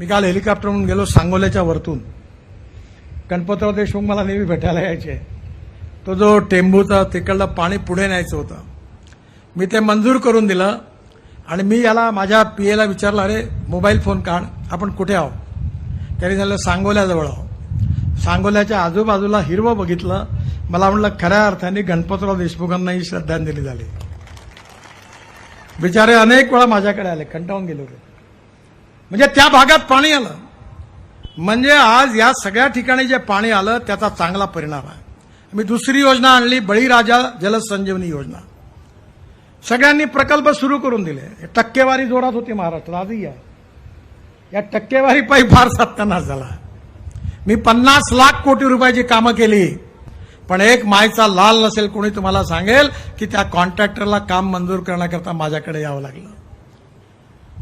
मी काल हेलिकॉप्टरहून गेलो सांगोल्याच्या वरतून. गणपतराव देशमुख मला नेहमी भेटायला यायचे. तो जो टेंबूचा तिकडला पाणी पुढे न्यायचं होतं. मी ते मंजूर करून दिलं आणि मी याला माझ्या पी एला विचारलं अरे मोबाईल फोन काढ आपण कुठे आहो त्यांनी झालं सांगोल्याजवळ आहो सांगोल्याच्या आजूबाजूला हिरवं बघितलं. मला म्हटलं खऱ्या अर्थाने गणपतराव देशमुखांनाही श्रद्धांजली झाली. बिचारे अनेक वेळा माझ्याकडे आले कंटाळून गेले होते. म्हणजे त्या भागात पाणी आलं. म्हणजे आज या सगळ्या ठिकाणी जे पाणी आलं त्याचा चांगला परिणाम आहे. मी दुसरी योजना आणली बळीराजा जलसंजीवनी योजना. सगळ्यांनी प्रकल्प सुरू करून दिले. टक्केवारी जोरात होती महाराष्ट्रात आजही आहे. या टक्केवारी पायी फार सत्यानाश झाला. मी पन्नास लाख कोटी रुपयाची कामं केली. पण एक मायचा लाल नसेल कोणी तुम्हाला सांगेल की त्या कॉन्ट्रॅक्टरला काम मंजूर करण्याकरता माझ्याकडे यावं लागलं.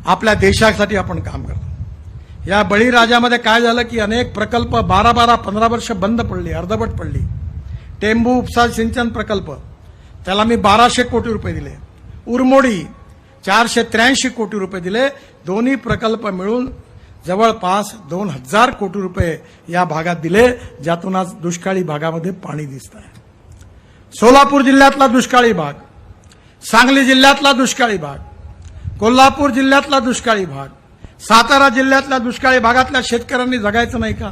आपल्या देशासाठी आपण काम करतो. या बळीराजामध्ये काय झालं की अनेक प्रकल्प बारा बारा पंधरा वर्ष बंद पडली अर्धवट पडली. टेंबू उपसा सिंचन प्रकल्प. त्याला मी बाराशे कोटी रुपये दिले. उरमोडी चारशे त्र्याऐंशी कोटी रुपये दिले. दोन्ही प्रकल्प मिळून जवळपास दोन हजार कोटी रुपये या भागात दिले ज्यातून आज दुष्काळी भागामध्ये पाणी दिसत आहे. सोलापूर जिल्ह्यातला दुष्काळी भाग सांगली जिल्ह्यातला दुष्काळी भाग कोल्हापूर जिल्ह्यातला दुष्काळी भाग. सातारा जिल्ह्यातल्या दुष्काळी भागातल्या शेतकऱ्यांनी जगायचं नाही का?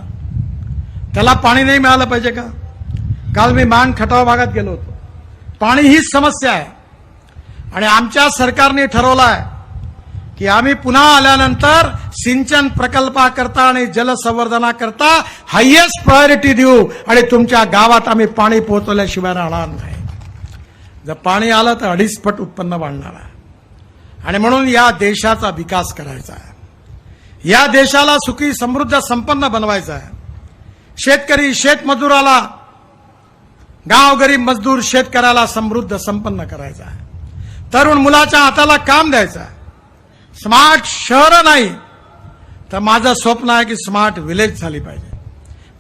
त्याला पाणी नाही मिळालं पाहिजे का? काल मी मान खटाव भागात गेलो होतो. पाणी हीच समस्या आहे. आणि आमच्या सरकारने ठरवलं आहे की आम्ही पुन्हा आल्यानंतर सिंचन प्रकल्पाकरता आणि जलसंवर्धनाकरता हायेस्ट प्रायोरिटी देऊ आणि तुमच्या गावात आम्ही पाणी पोहोचवल्याशिवाय राहणार नाही. जर पाणी आलं तर अडीच पट उत्पन्न वाढणार आहे. आणि म्हणून या देशाचा विकास करायचा आहे. या देशाला सुखी समृद्ध संपन्न बनवायचं आहे. शेतकरी शेतमजुराला गाव गरीब मजदूर शेतकऱ्याला समृद्ध संपन्न करायचा आहे. तरुण मुलाच्या हाताला काम द्यायचं आहे. स्मार्ट शहर नाही तर माझं स्वप्न आहे की स्मार्ट विलेज झाली पाहिजे.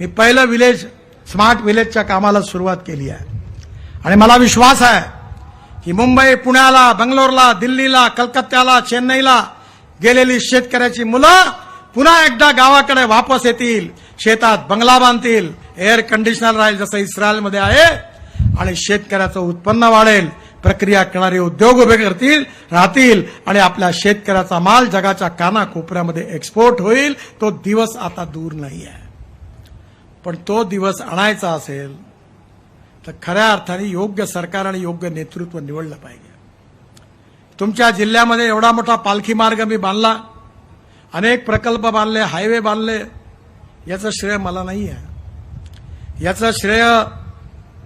मी पहिलं विलेज स्मार्ट विलेजच्या कामाला सुरुवात केली आहे. आणि मला विश्वास आहे ही मुंबई पुण्याला बंगलोरला दिल्लीला कलकत्त्याला चेन्नईला गेलेली शेतकऱ्याची मुलं पुन्हा एकदा गावाकडे वापस येतील. शेतात बंगला बांधतील. एअर कंडिशनर राहील जसं इस्रायलमध्ये आहे. आणि शेतकऱ्याचं उत्पन्न वाढेल. प्रक्रिया करणारे उद्योग उभे करतील राहतील. आणि आपल्या शेतकऱ्याचा माल जगाच्या कानाकोपऱ्यामध्ये एक्सपोर्ट होईल. तो दिवस आता दूर नाही आहे पण तो दिवस आणायचा असेल तर खऱ्या अर्थाने योग्य सरकार आणि योग्य नेतृत्व निवडलं पाहिजे. तुमच्या जिल्ह्यामध्ये एवढा मोठा पालखी मार्ग मी बांधला अनेक प्रकल्प बांधले हायवे बांधले याचं श्रेय मला नाही आहे याचं श्रेय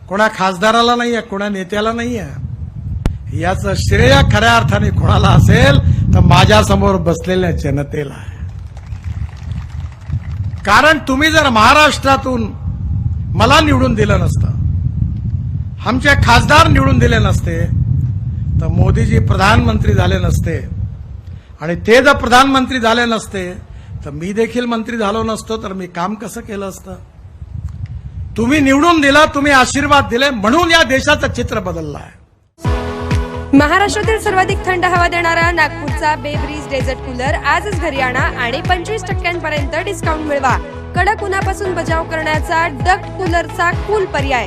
कोणा खासदाराला नाही आहे कोणा नेत्याला नाही आहे याचं श्रेय खऱ्या अर्थाने कोणाला असेल तर माझ्यासमोर बसलेल्या जनतेला आहे. कारण तुम्ही जर महाराष्ट्रातून मला निवडून दिलं नसतं आमचे खासदार निवडून दिले नसते तर मोदीजी प्रधानमंत्री झाले नसते. आणि ते जर प्रधानमंत्री झाले नसते तर मी देखील मंत्री झालो नसतो तर मी काम कसं केलं असतं? तुम्ही निवडून दिला तुम्ही आशीर्वाद दिले म्हणून या देशाचं चित्र बदललं आहे. महाराष्ट्रातील सर्वाधिक थंड हवा देणारा नागपूरचा बेब्रिज डेझर्ट कूलर आजच घरी आणा आणि पंचवीस टक्क्यांपर्यंत डिस्काउंट मिळवा. कडक उन्हापासून बचाव करण्याचा डक्ट कूलरचा कूल पर्याय.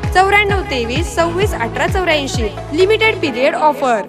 चौऱ्याण्णव तेवीस सव्वीस अठरा चौऱ्याऐंशी. Limited period offer